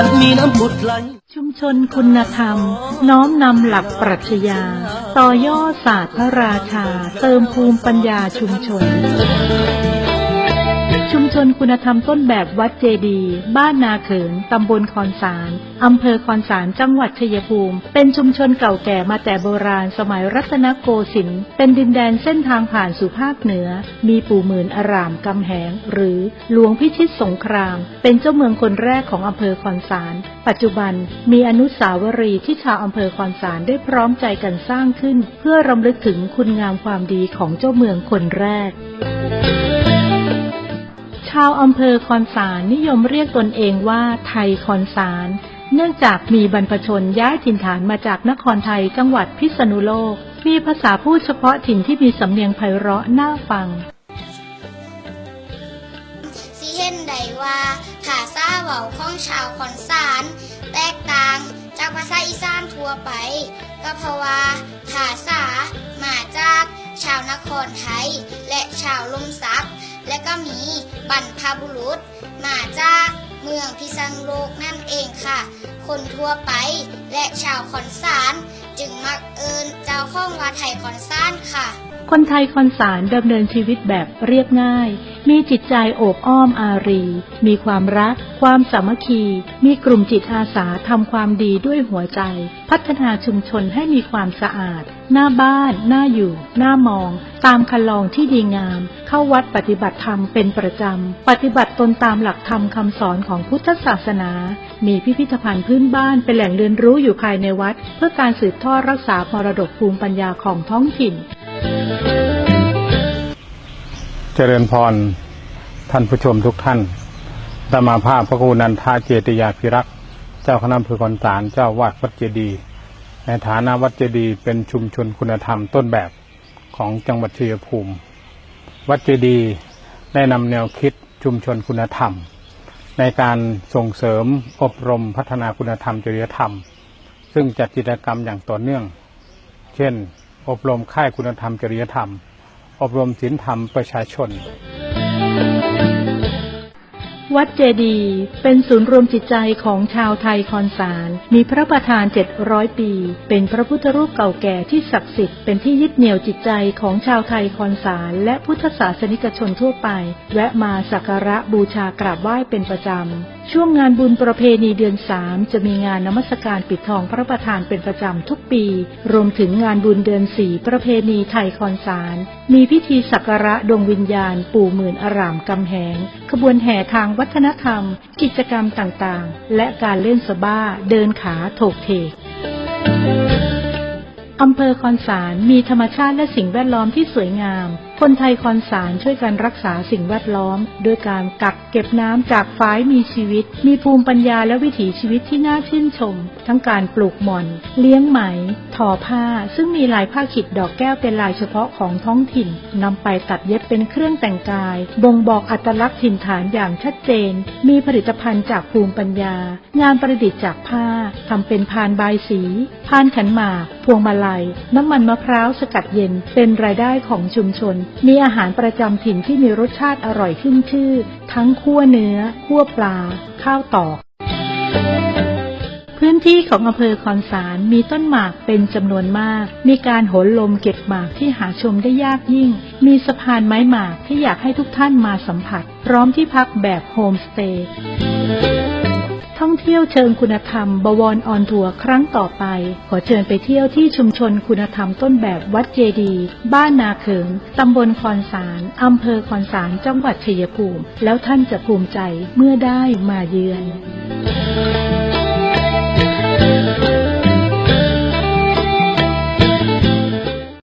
านมีน้ำผุดไหลชุมชนคุณธรรม น้อมนำหลักปรัชญา ต่อยอดศาสตร์พระราชา เติมภูมิปัญญาชุมชน ชุมชนคุณธรรมต้นแบบวัดเจดี บ้านนาเขินตำบลคอนสารอำเภอคอนสารจังหวัดชัยภูมิ เป็นชุมชนเก่าแก่มาแต่โบราณสมัยรัตนโกสินทร์ เป็นดินแดนเส้นทางผ่านสู่ภาคเหนือ มีปู่หมื่นอารามกำแหง หรือหลวงพิชิตสงคราม เป็นเจ้าเมืองคนแรกของอำเภอคอนสาร ปัจจุบันมีอนุสาวรีย์ที่ชาวอำเภอคอนสารได้พร้อมใจกันสร้างขึ้น เพื่อรำลึกถึงคุณงามความดีของเจ้าเมืองคนแรกชาวอำเภอคอนสารนิยมเรียกตนเองว่าไทยคอนสารเนื่องจากมีบรรพชนย้ายถิ่นฐานมาจากนครไทยจังหวัดพิษณุโลก มีภาษาพูดเฉพาะถิ่นที่มีสำเนียงไพเราะน่าฟังสิเห็นได้ว่าภาษาเว้าของชาวคอนสารแตกต่างจากภาษาอีสานทั่วไป ก็เพราะว่าภาษามาจาก ชาวนครไทย และชาวลมซักและก็มีบรรพบุรุษ มาจากเมืองพิษณุโลกนั่นเองค่ะ คนทั่วไปและชาวคอนสารจึงมักเอินเจ้าข้องว่าไทยคอนสารค่ะ คนไทยคอนสารดำเนินชีวิตแบบเรียบง่าย มีจิตใจโอบอ้อมอารี มีความรัก ความสามัคคี มีกลุ่มจิตอาสาทำความดีด้วยหัวใจ พัฒนาชุมชนให้มีความสะอาด หน้าบ้าน หน้าอยู่ หน้ามอง ตามคันลองที่ดีงาม เข้าวัดปฏิบัติธรรมเป็นประจำ ปฏิบัติตนตามหลักธรรมคำสอนของพุทธศาสนา มีพิพิธภัณฑ์พื้นบ้านเป็นแหล่งเรียนรู้อยู่ภายในวัด เพื่อการสืบทอดรักษามรดกภูมิปัญญาของท้องถิ่น เจริญพร ท่านผู้ชมทุกท่านธรรมาภาพพระครูนันทาเจติยาภิรักษ์เจ้าคณะอำเภอคอนสารเจ้าวาดวัดเจดี ในฐานะวัดเจดีเป็นชุมชนคุณธรรมต้นแบบของจังหวัดชัยภูมิ วัดเจดีได้นำแนวคิดชุมชนคุณธรรม ในการส่งเสริมอบรมพัฒนาคุณธรรมจริยธรรม ซึ่งจัดกิจกรรมอย่างต่อเนื่อง เช่น อบรมค่ายคุณธรรมจริยธรรม อบรมศีลธรรมประชาชน วัดเจดีย์เป็นศูนย์รวมจิตใจของชาวไทยคอนสาร มีพระประธาน 700 ปี เป็นพระพุทธรูปเก่าแก่ที่ศักดิ์สิทธิ์เป็นที่ยึดเหนี่ยวจิตใจของชาวไทยคอนสาร และพุทธศาสนิกชนทั่วไป แวะมาสักการะบูชากราบไหว้เป็นประจำ ช่วงงานบุญประเพณีเดือนสามจะมีงานนมัสการปิดทองพระประธานเป็นประจำทุกปี รวมถึงงานบุญเดือนสี่ประเพณีไทยคอนสาร มีพิธีสักการะดวงวิญญาณ ปู่หมื่นอารามกำแหง ขบวนแห่ทางวัฒนธรรม กิจกรรมต่างๆ และการเล่นสบ้า เดินขาโถกเทก อำเภอคอนสารมีธรรมชาติและสิ่งแวดล้อมที่สวยงาม คนไทยคอนสารช่วยกันรักษาสิ่งแวดล้อม โดยการกักเก็บน้ำจากฝายมีชีวิต มีภูมิปัญญาและวิถีชีวิตที่น่าชื่นชม ทั้งการปลูกหม่อน เลี้ยงไหม ทอผ้า ซึ่งมีลายผ้าขิดดอกแก้วเป็นลายเฉพาะของท้องถิ่นนำไปตัดเย็บเป็นเครื่องแต่งกาย บ่งบอกอัตลักษณ์ถิ่นฐานอย่างชัดเจน มีผลิตภัณฑ์จากภูมิปัญญา งานประดิษฐ์จากผ้า ทำเป็นพานบายสี พานขันหมาก พวงมาลัย น้ำมันมะพร้าวสกัดเย็น เป็นรายได้ของชุมชน มีอาหารประจำถิ่นที่มีรสชาติอร่อยขึ้นชื่อ ทั้งคั่วเนื้อ คั่วปลา ข้าวตอกพื้นที่ของอำเภอคอนสารมีต้นหมากเป็นจำนวนมาก มีการโหนลมเก็บหมากที่หาชมได้ยากยิ่ง มีสะพานไม้หมากที่อยากให้ทุกท่านมาสัมผัส พร้อมที่พักแบบโฮมสเตย์ ท่องเที่ยวเชิงคุณธรรม บวรออนทัวร์ครั้งต่อไป ขอเชิญไปเที่ยวที่ชุมชนคุณธรรมต้นแบบวัดเจดี บ้านนาเขิงตำบลคอนสารอำเภอคอนสารจังหวัดชัยภูมิ แล้วท่านจะภูมิใจเมื่อได้มาเยือน